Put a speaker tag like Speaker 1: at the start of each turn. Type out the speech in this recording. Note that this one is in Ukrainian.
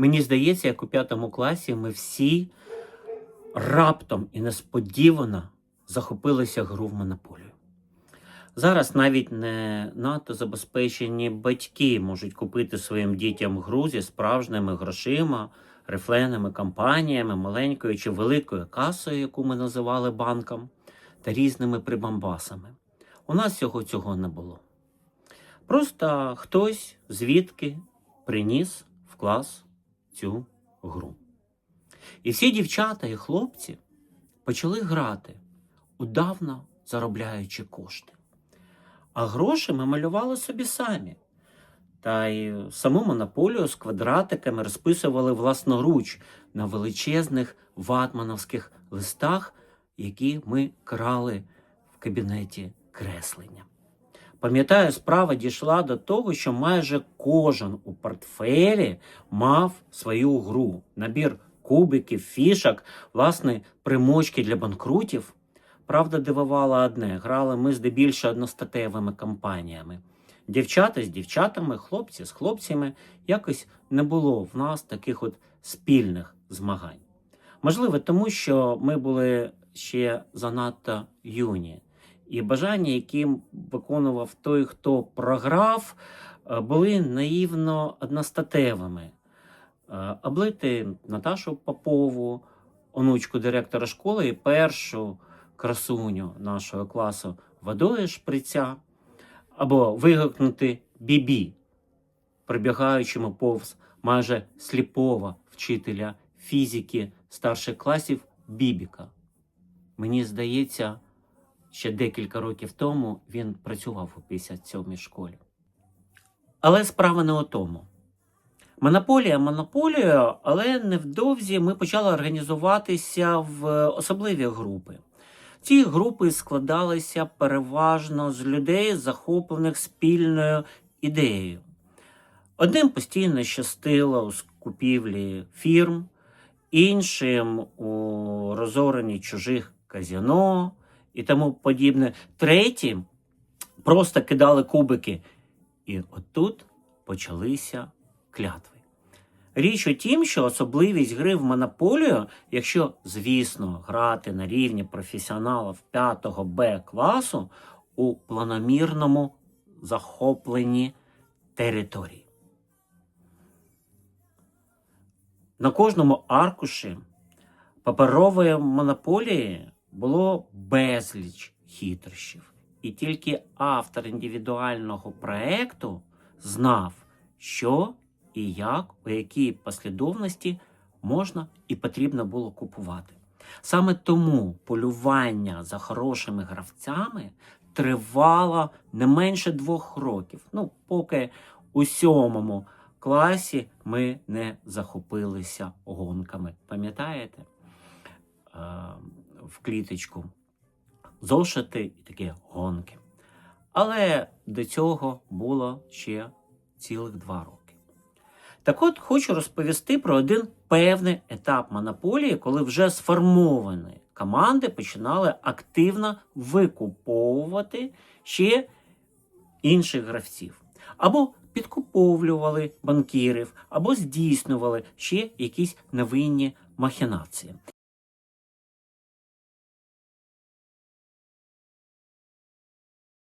Speaker 1: Мені здається, як у п'ятому класі ми всі раптом і несподівано захопилися гру в монополію. Зараз навіть не надто забезпечені батьки можуть купити своїм дітям гру зі справжніми грошима, рефленими кампаніями, маленькою чи великою касою, яку ми називали банком, та різними прибамбасами. У нас всього цього не було. Просто хтось звідки приніс в клас цю гру. І всі дівчата і хлопці почали грати, удавно заробляючи кошти. А гроші ми малювали собі самі. Та й саму монополію з квадратиками розписували власноруч на величезних ватмановських листах, які ми крали в кабінеті креслення. Пам'ятаю, справа дійшла до того, що майже кожен у портфелі мав свою гру, набір кубиків, фішок, власне, примочки для банкрутів. Правда, дивувало одне: грали ми здебільшого одностатевими компаніями. Дівчата з дівчатами, хлопці з хлопцями якось не було в нас таких от спільних змагань. Можливо, тому що ми були ще занадто юні, і бажання, які виконував той, хто програв, е, були наївно одностатевими. Е, Облити Наташу Попову, онучку директора школи і першу красуню нашого класу водою шприця, або вигукнути бібі, прибігаючому повз майже сліпого вчителя фізики старших класів Бібіка. Мені здається, ще декілька років тому він працював у 57-й школі. Але справа не у тому. Монополія монополією, але невдовзі ми почали організуватися в особливі групи. Ці групи складалися переважно з людей, захоплених спільною ідеєю. Одним постійно щастило у скупівлі фірм, іншим у розоренні чужих казіно і тому подібне. Треті просто кидали кубики. І отут почалися клятви. Річ у тім, що особливість гри в монополію, якщо, звісно, грати на рівні професіоналів 5 Б класу у планомірному захопленні території. На кожному аркуші паперової монополії було безліч хитрощів, і тільки автор індивідуального проекту знав, що і як, у якій послідовності можна і потрібно було купувати. Саме тому полювання за хорошими гравцями тривало не менше двох років. Ну, поки у сьомому класі ми не захопилися гонками. Пам'ятаєте? В кліточку зошити і такі гонки. Але до цього було ще цілих два роки. Так от хочу розповісти про один певний етап монополії, коли вже сформовані команди починали активно викуповувати ще інших гравців. Або підкуповлювали банкірів, або здійснювали ще якісь невинні махінації.